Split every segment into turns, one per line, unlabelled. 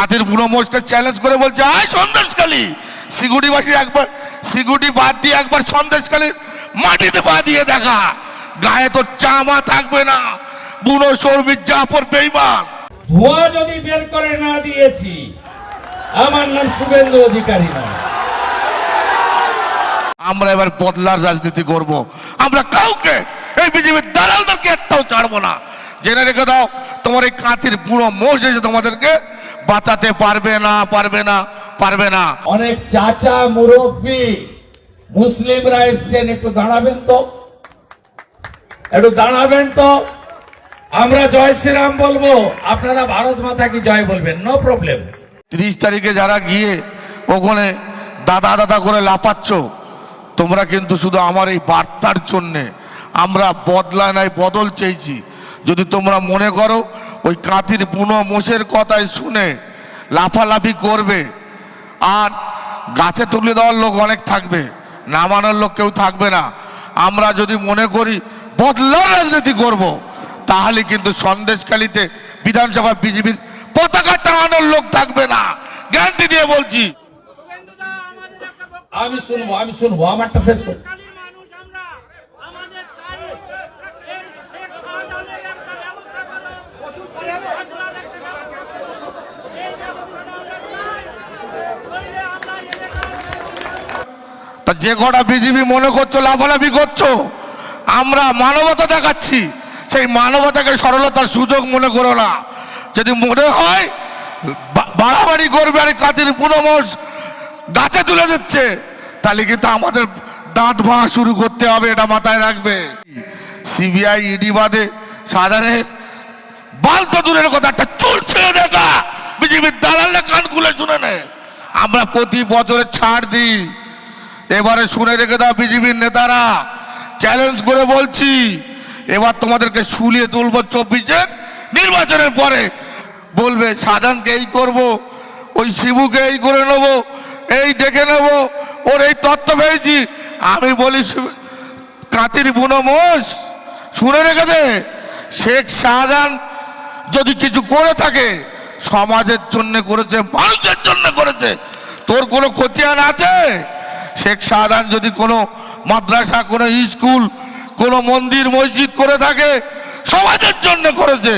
কাতির বুড়ো মোষকে চ্যালেঞ্জ করে বলছে আয় সন্দেশকালী সিগুড়িবাসী একবার সিগুড়ি বাদ দিয়ে একবার সন্দেশকালীর মাটিতে পা দিয়ে দেখা। গায়ে তোর চামা থাকবে না। বুড়ো শর্মির জাফর বেইমান।
ধোঁয়া যদি বের করে না দিয়েছি আমার নাম শুভেন্দু অধিকারী নয়।
আমরা এবার বদলার রাজনীতি করব। আমরা কাউকে এই বিজেপির দালালদেরকে একটাও ছাড়বো না। জেনে রেখে দাও তোমার এই কাঁথির বুড়ো মোষ এসে তোমাদেরকে বাঁচাতে পারবে না পারবে না পারবে না।
অনেক চাচা মুরব্বী মুসলিমরা এসছেন একটু দাঁড়াবেন তো। একটু দাঁড়াবেন তো। আমরা জয় শ্রীরাম বলব। আপনারা ভারত মাতা কি জয় বলবেন? নো প্রবলেম
তিরিশ তারিখে যারা গিয়ে ওখানে দাদা দাদা করে লাপাচ্ছ তোমরা কিন্তু শুধু আমার এই বার্তার জন্যে আমরা বদলা নাই বদল চেয়েছি। যদি তোমরা মনে করো ওই কাঁথির পুনো মোষের কথাই শুনে লাফালাফি করবে। আর গাছে তুলে দেওয়ার লোক অনেক থাকবে, নামানোর লোক কেউ থাকবে না। আমরা যদি মনে করি বদলার রাজনীতি করব। তাহলে কিন্তু সন্দেশকালীতে বিধানসভা বিজেপির পতাকা টাঙানোর লোক থাকবে না। গ্যারান্টি দিয়ে বলছি।
আমি শুনব আমি শুনব, আমারটা শেষ করি
কালী মানুষ আমরা আমাদের চাই এই শেখ শাহজাহানের একটা ব্যবস্থা করো ওষুধ করে হাসপাতাল একটা ব্যবস্থা করো এই ব্যবস্থাটা আমরা চাই করলে আমরা এলাকার
তা যে কটা বিজেপি মনে করছ, লাফালাফি করছ, আমরা মানবতা দেখাচ্ছি। সেই মানবতাকে সরলতার সুযোগ মনে করো না। যদি মনে হয় বাড়াবাড়ি করবে আর কাতির পুনমোষ গাছে তুলে দিচ্ছে, তাহলে কিন্তু আমাদের দাঁত ভাঙা শুরু করতে হবে, এটা মাথায় রাখবে। সিবিআই, ইডি বাদে বাল তো দূরের কথা, একটা চুল ছেড়ে দেখা। বিজেপির দালালে কান খুলে শুনে নেয়। আমরা প্রতি বছরে ছাড় দিই। এবারে শুনে রেখে দাও বিজেপির নেতারা। চ্যালেঞ্জ করে বলছি, এবার তোমাদেরকে শুলিয়ে তুলবো চব্বিশের নির্বাচনের পরে। বলবে, সাজানকে এই করব, ওই শিবুকে এই করে নেব, এই দেখে নেব, ওর এই তত্ত্ব পেয়েছি। আমি বলি কাতির বুনো মোষ, শুনে রেখে দে। শেখ শাহজাহান যদি কিছু করে থাকে, সমাজের জন্য করেছে, মানুষের জন্য করেছে, তোর কোনো খতিয়ান আছে? শেখ শাহজাহান যদি কোনো মাদ্রাসা, কোনো স্কুল, কোনো মন্দির, মসজিদ করে থাকে, সমাজের জন্য করেছে।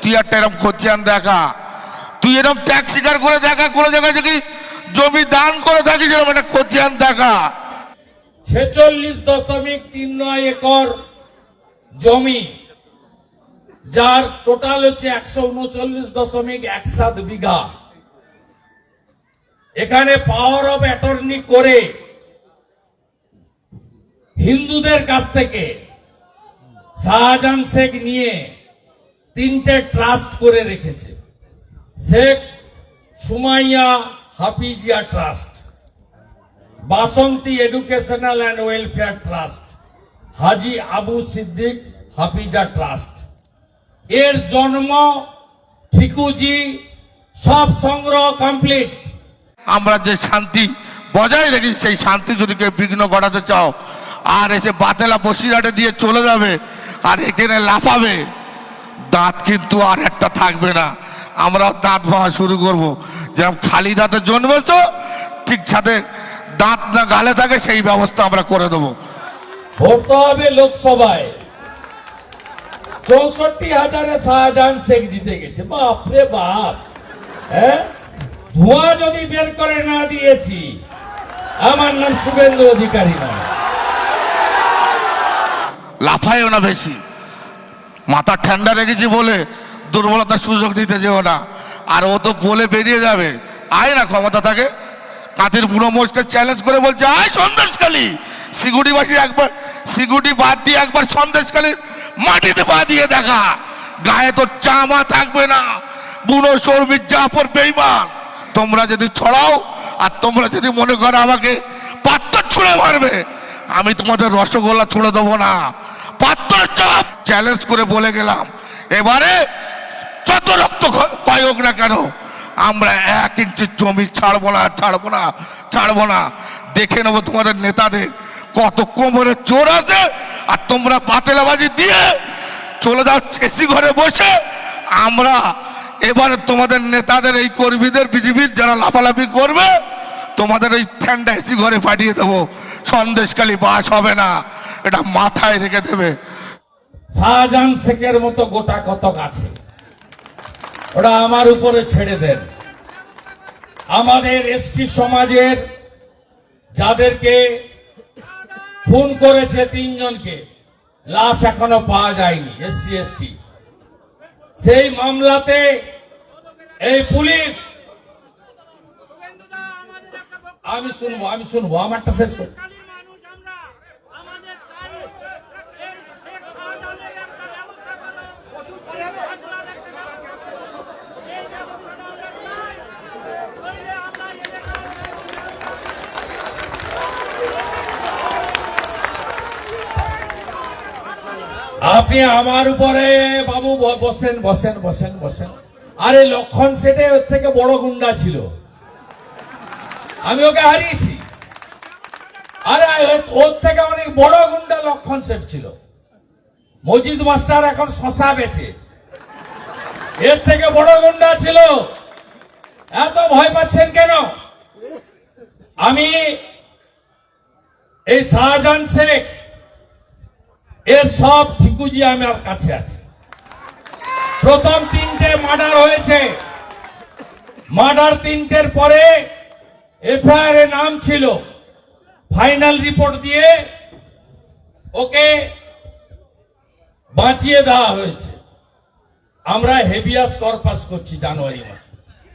তুই একটা এরকম খতিয়ান দেখা। তুই এরকম ত্যাগ স্বীকার করে দেখা, কোনো জায়গায় যদি জমি দান করে থাকিস এরকম একটা খতিয়ান দেখা।
ছেচল্লিশ দশমিক তিন নয় একর জমি, যার টোটাল হচ্ছে একশো উনচল্লিশ দশমিক এক সাত বিঘা। এখানে পাওয়ার অফ অ্যাটর্নি করে হিন্দুদের কাছ থেকে শাহজাহান শেখ নিয়ে তিনটে ট্রাস্ট করে রেখেছে। Sheikh Sumaiya Hafizia trust, Basanti educational and welfare trust, Haji Abu Siddique Hafiza trust. এর জন্ম ঠিকুজি, সব সংগ্রহ কমপ্লিট।
আমরা যে শান্তি বজায় রেখেছি সেই শান্তি যদি কেউ বিঘ্ন ঘটাতে চাও আর এসে বাতেলা বসিরহাটে দিয়ে চলে যাবে আর এখানে লাফাবে। দাঁত কিন্তু আর একটা থাকবে না। আমরাও দাঁত ভাঙা শুরু করব। যেরকম খালি দাঁতে জন্মেছ, ঠিক সাথে দাঁত না গালে থাকে সেই ব্যবস্থা আমরা করে দেবো।
ভোট হবে লোকসভায়। চৌষট্টি হাজারে শাহজাহান শেখ জিতে গেছে। বাপরে বাপ। হ্যাঁ? যদি বের করে না দিয়েছি, আমার নাম শুভেন্দু অধিকারী নয়।
লাফায়ও না বেশি। মাথা ঠান্ডা রেখেছি বলে দুর্বলতার সুযোগ দিতে যেও না। আর ও তো বলে বেরিয়ে যাবে। আয় না, ক্ষমতা থাকে। কাঁথির বুড়ো মোষকে চ্যালেঞ্জ করে বলছে, আয় সন্দেশকালী সিগুড়িবাসী একবার সিগুড়ি বাদ দিয়ে একবার সন্দেশকালীর মাটিতে পা দিয়ে দেখা। গায়ে তোর চামা থাকবে না। বুড়ো শর্মির জাফর বেইমান। তোমরা যদি ছড়াও, আর তোমরা যদি মনে করো আমাকে পাত্তর ছুঁড়ে মারবে, আমি তোমাদের রসগোল্লা ছুঁড়ে দেবো না। জবাব চ্যালেঞ্জ করে বলে গেলাম, এবারে যত রক্ত ক্ষয় হোক না কেন, আমরা এক ইঞ্চি জমি ছাড়বো না ছাড়বো না ছাড়বো না। দেখে নেব তোমাদের নেতাদের কত কোমরে চোর আছে, আর তোমরা পাতেলাবাজি দিয়ে চলে যাও এসি ঘরে বসে। আমরা এবারে তোমাদের নেতাদের এই কর্মীদের বিজেপির যারা লাফালাফি করবে, তোমাদের ওই ঠ্যান্ডা এসি ঘরে পাঠিয়ে দেবো। সন্দেশকালী বাস হবে না। এটা মাথায় রেখে দেবে।
শাহজাহান শেখের মতো গোটা কতক আছে? ওরা আমার উপরে ছেড়ে দেন। আমাদের এসটি সমাজের যাদেরকে খুন করেছে তিনজনকে, লাশ এখনও পাওয়া যায়নি, এসসি, এসটি। সেই মামলাতে এই পুলিশ আমি শুনব আমি শুনব, আমারটা শেষ করি
কালী মানুষ আমরা আমাদের চাই এই শেখ শাহজাহানের একটা ব্যবস্থা করো হাজরার একটা ব্যবস্থা করো এই ব্যবস্থাটা আমরা চাই নইলে আমরা এলাকার
আপনি আমার উপরে, বাবু বসেন বসেন বসেন বসেন। আরে, লক্ষণ সেটে ওর থেকে বড় গুন্ডা ছিল। আমি ওকে হারিয়েছি। আরে ওর থেকে অনেক বড় গুন্ডা লক্ষণ সেট ছিল। মজিদ মাস্টার এখন শশা বেচে। এর থেকে বড় গুন্ডা ছিল। এত ভয় পাচ্ছেন কেন? আমি এই শাহজাহান শেখ এর সব ঠিকুজি আমার কাছে আছে। প্রথম তিনটে মার্ডার হয়েছে। মার্ডার তিনটের পরে এফআইআর এর নাম ছিল। ফাইনাল রিপোর্ট দিয়ে ওকে বাঁচিয়ে দেওয়া হয়েছে। আমরা হেভিয়াস কর্পাস করছি জানুয়ারি মাসে।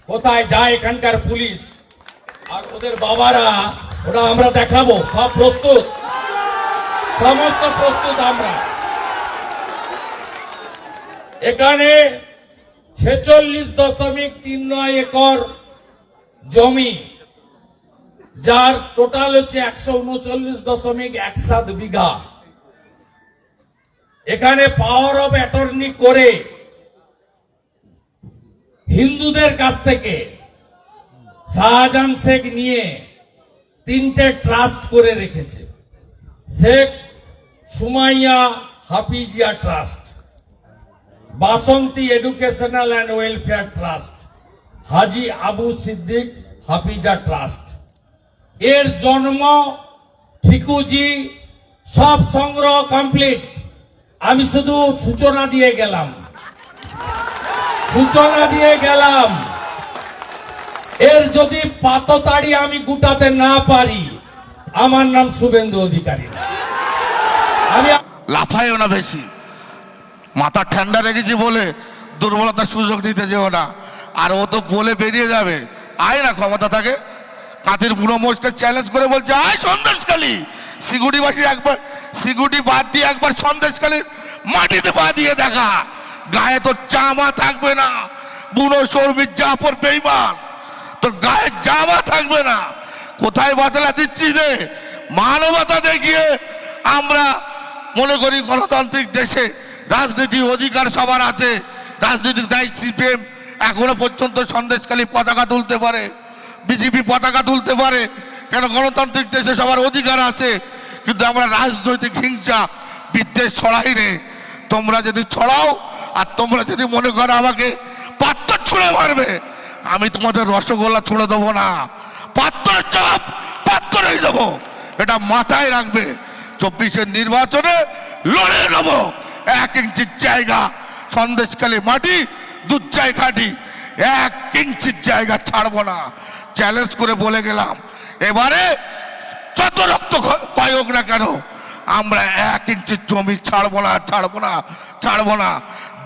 কোথায় যায় এখানকার পুলিশ? আর ওদের বাবারা ওটা আমরা দেখাবো, সব প্রস্তুত। সমস্ত প্রস্তুত আমরা। এখানে ছেচল্লিশ দশমিক তিন নয় একর জমি, যার টোটাল হচ্ছে একশো উনচল্লিশ দশমিক এক সাত বিঘা। এখানে পাওয়ার অফ অ্যাটর্নি করে হিন্দুদের কাছ থেকে শাহজাহান শেখ নিয়ে তিনটে ট্রাস্ট করে রেখেছে। Sheikh Sumaiya Hafizia trust, Basanti educational and welfare trust, Haji Abu Siddique Hafiza trust. এর জন্ম ঠিকুজি, সব সংগ্রহ কমপ্লিট। আমি শুধু সূচনা দিয়ে গেলাম। সূচনা দিয়ে গেলাম। এর যদি পাততাড়ি আমি গুটাতে না পারি, আমার নাম শুভেন্দু অধিকারী।
লাফায়ও না বেশি। মাথা ঠান্ডা রেখেছি বলে দুর্বলতার সুযোগ দিতে যেও না। আর ও তো বলে বেরিয়ে যাবে। আয় না, ক্ষমতা থাকে। কাঁথির বুড়ো মোষকে চ্যালেঞ্জ করে বলছে, আয় সন্দেশকালী সিগুড়িবাসী একবার সিগুড়ি বাদ দিয়ে একবার সন্দেশকালীর মাটিতে পা দিয়ে দেখা। গায়ে তোর জামা থাকবে না। বুড়ো শর্মির জাফর বেইমান। তোর গায়ে জামা থাকবে না। কোথায় বাতলা দিচ্ছি রে? মানবতা দেখিয়ে আমরা মনে করি গণতান্ত্রিক দেশে রাজনীতি অধিকার সবার আছে। রাজনৈতিক দায়িত্ব সিপিএম এখনও পর্যন্ত সন্দেশকালী পতাকা তুলতে পারে, বিজেপি পতাকা তুলতে পারে। কেন গণতান্ত্রিক দেশে সবার অধিকার আছে, কিন্তু আমরা রাজনৈতিক হিংসা, বিদ্বেষ ছড়াই রে তোমরা যদি ছড়াও আর তোমরা যদি মনে করো আমাকে পাত্র ছুঁড়ে মারবে, আমি তোমাদের রসগোল্লা ছুঁড়ে দেবো না। পাত্রের চাপ পাত্রই দেবো। এটা মাথায় রাখবে। চব্বিশের নির্বাচনে লড়ে নেব। এক ইঞ্চির জায়গা সন্দেশকালী মাটি দুধ ঘাটি এক ইঞ্চির জায়গা ছাড়বো না। চ্যালেঞ্জ করে বলে গেলাম। এবারে যত রক্ত হোক না কেন, আমরা এক ইঞ্চি জমি ছাড়বো না ছাড়বো না ছাড়বো না।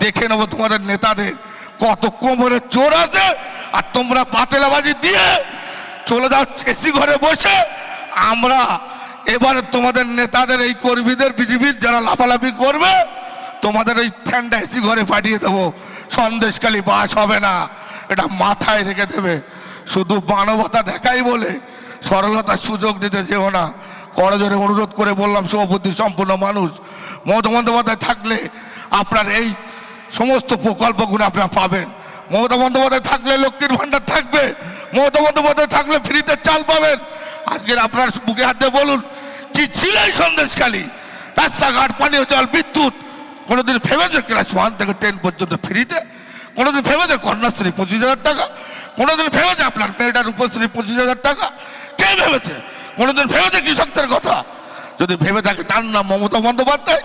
দেখে নেব তোমাদের নেতাদের কত কোমরে চোর আছে, আর তোমরা পাতেলাবাজি দিয়ে চলে যাও, এসি ঘরে বসে আমরা এবারে তোমাদের নেতাদের এই কর্মীদের বিজেপির যারা লাফালাফি করবে, তোমাদের ওই ঠ্যান্ডা এসি ঘরে পাঠিয়ে দেবো। সন্দেশকালী বাস হবে না, এটা মাথায় রেখে দেবে। শুধু মানবতা দেখাই বলে সরলতার সুযোগ দিতে যেও না। করজোরে অনুরোধ করে বললাম, সভাপতি সম্পূর্ণ মানুষ। মমতা বন্দ্যোপাধ্যায় থাকলে আপনার এই সমস্ত প্রকল্পগুলো আপনারা পাবেন। মমতা বন্দ্যোপাধ্যায় থাকলে লক্ষ্মীর ভাণ্ডার থাকবে। মমতা বন্দ্যোপাধ্যায় থাকলে ফ্রিতে চাল পাবেন। আজকের আপনার বুকে হাতে বলুন কি ছিল এই সন্দেশখালী? রাস্তাঘাট, পানীয় জল, বিদ্যুৎ। কোনোদিন ভেবেছে ক্লাস ওয়ান থেকে টেন পর্যন্ত ফ্রিতে? কোনোদিন ভেবেছে কন্যাশ্রী পঁচিশ হাজার টাকা? কোনোদিন ভেবেছে আপনার মেয়েটার উপশ্রী পঁচিশ হাজার টাকা? কে ভেবেছে? কোনোদিন ভেবেছে কৃষকদের কথা? যদি ভেবে থাকে তার নাম মমতা বন্দ্যোপাধ্যায়?